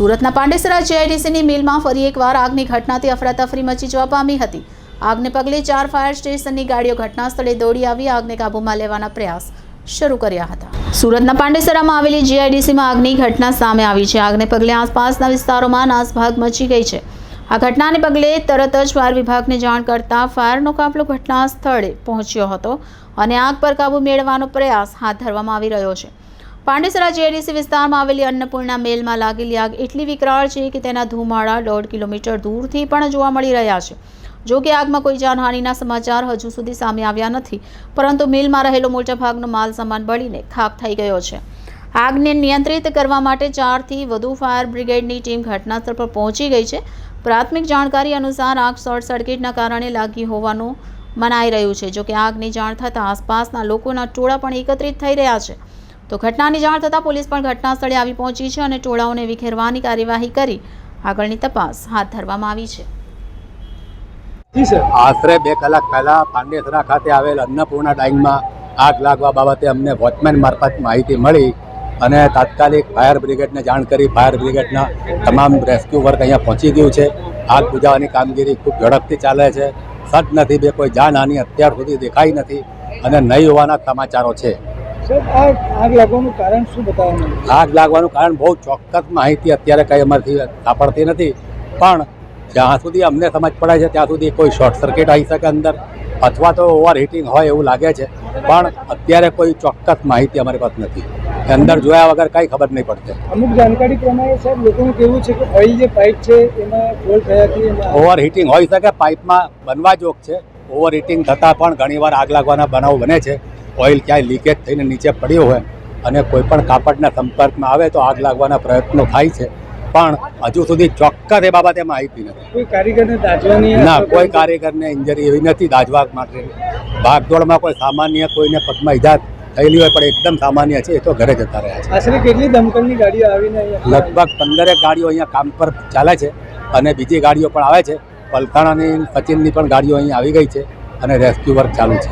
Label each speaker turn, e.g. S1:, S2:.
S1: સુરતના પાંડેસરા જીઆઈડીસીની મિલમાં ફરી એકવાર આગની ઘટનાથી અફરાતફરી મચી જવા પામી હતી. આગને પગલે ચાર ફાયર સ્ટેશનની ગાડીઓ ઘટના સ્થળે દોડી આવી આગને કાબૂમાં લેવાના પ્રયાસ શરૂ કર્યા હતા. સુરતના પાંડેસરામાં આવેલી જીઆઈડીસીમાં આગની ઘટના સામે આવી છે. આગને પગલે આસપાસના વિસ્તારોમાં નાસભાગ મચી ગઈ છે. આ ઘટનાને પગલે તરત જ ફાયર વિભાગને જાણ કરતા ફાયરનો કાફલો ઘટના સ્થળે પહોંચ્યો હતો અને આગ પર કાબૂ મેળવવાનો પ્રયાસ હાથ ધરવામાં આવી રહ્યો છે. પાંડેસરા જેડીસી વિસ્તારમાં આવેલી અન્નપૂર્ણા મેલમાં લાગેલી આગ એટલી વિકરાળ છે કે તેના ધુમાડા દોઢ કિલોમીટર દૂરથી પણ જોવા મળી રહ્યા છે. જો કે આગમાં કોઈ જાનહાનિના સમાચાર હજુ સુધી સામે આવ્યા નથી, પરંતુ મિલમાં રહેલો મોટાભાગનો માલ સામાન બળીને ખાક થઈ ગયો છે. આગને નિયંત્રિત કરવા માટે ચારથી વધુ ફાયર બ્રિગેડની ટીમ ઘટનાસ્થળ પર પહોંચી ગઈ છે. પ્રાથમિક જાણકારી અનુસાર આગ શોર્ટ સર્કિટના કારણે લાગી હોવાનું મનાઈ રહ્યું છે, જો કે આગની જાણ થતાં આસપાસના લોકોના ટોળા પણ એકત્રિત થઈ રહ્યા છે. તો ઘટનાની જાણ થતાં પોલીસ પણ ઘટના સ્થળે આવી પહોંચી છે અને ટોળાઓને વિખેરવાની કાર્યવાહી કરી આગળની તપાસ હાથ ધરવામાં આવી છે.
S2: આશરે બે કલાક પહેલા પાંડેસરા ખાતે આવેલ અન્નપૂર્ણા ડાઇંગમાં આગ લાગવા બાબતે અમને વોચમેન મારફત માહિતી મળી અને તાત્કાલિક ફાયર બ્રિગેડને જાણ કરી ફાયર બ્રિગેડના તમામ રેસ્ક્યુ વર્ક અહીંયા પહોંચી ગયું છે. આગ બુજાવવાની કામગીરી ખૂબ ઝડપથી ચાલે છે. સદ નથી બે કોઈ જાનહાની અત્યાર સુધી દેખાઈ નથી અને નહીં હોવાના સમાચારો છે.
S3: આગ લાગવાનું કારણ શું બતાવવાનું
S2: આગ લાગવાનું કારણ બહુ ચોક્કસ માહિતી અત્યારે કંઈ અમારથી સાંપડતી નથી. પણ જ્યાં સુધી અમને સમજ પડે છે ત્યાં સુધી કોઈ શોર્ટ સર્કિટ આવી શકે અંદર અથવા તો ઓવર હીટિંગ હોય એવું લાગે છે. પણ અત્યારે કોઈ ચોક્કસ માહિતી અમારી પાસે નથી. અંદર જોયા વગર કંઈ ખબર નહીં પડશે
S3: અમુક જાણકારી પ્રમાણે સાહેબ લોકોનું કેવું છે કે ઓઇલ જે પાઇપ છે એમાં ફોલ્ટ થયાથી
S2: ઓવર હીટિંગ હોઈ શકે પાઇપમાં બનવા જોગ છે. ઓવર હીટિંગ થતાં પણ ઘણીવાર આગ લાગવાના બનાવ બને છે. ઓઇલ ક્યાંય લીકેજ થઈને નીચે પડ્યો હોય અને કોઈ પણ કાપડના સંપર્કમાં આવે તો આગ લાગવાના પ્રયત્નો થાય છે. પણ હજુ સુધી ચોક્કસ એ બાબતે માહિતી નથી.
S3: કોઈ કારીગરને દાઝવાની
S2: ના કોઈ કારીગરને ઇન્જરી એવી નથી દાજવા માટે. ભાગદોડમાં કોઈ સામાન્ય કોઈને પગમાં ઈજા થયેલી હોય પણ એકદમ સામાન્ય છે એ તો ઘરે જતા રહ્યા છે.
S3: આશરે કેટલી દમકલની ગાડીઓ આવીને
S2: લગભગ પંદરેક ગાડીઓ અહીંયા કામ પર ચાલે છે અને બીજી ગાડીઓ પણ આવે છે. પલતાણાની સચિનની પણ ગાડીઓ અહીંયા આવી ગઈ છે અને રેસ્ક્યુ વર્ક ચાલુ છે.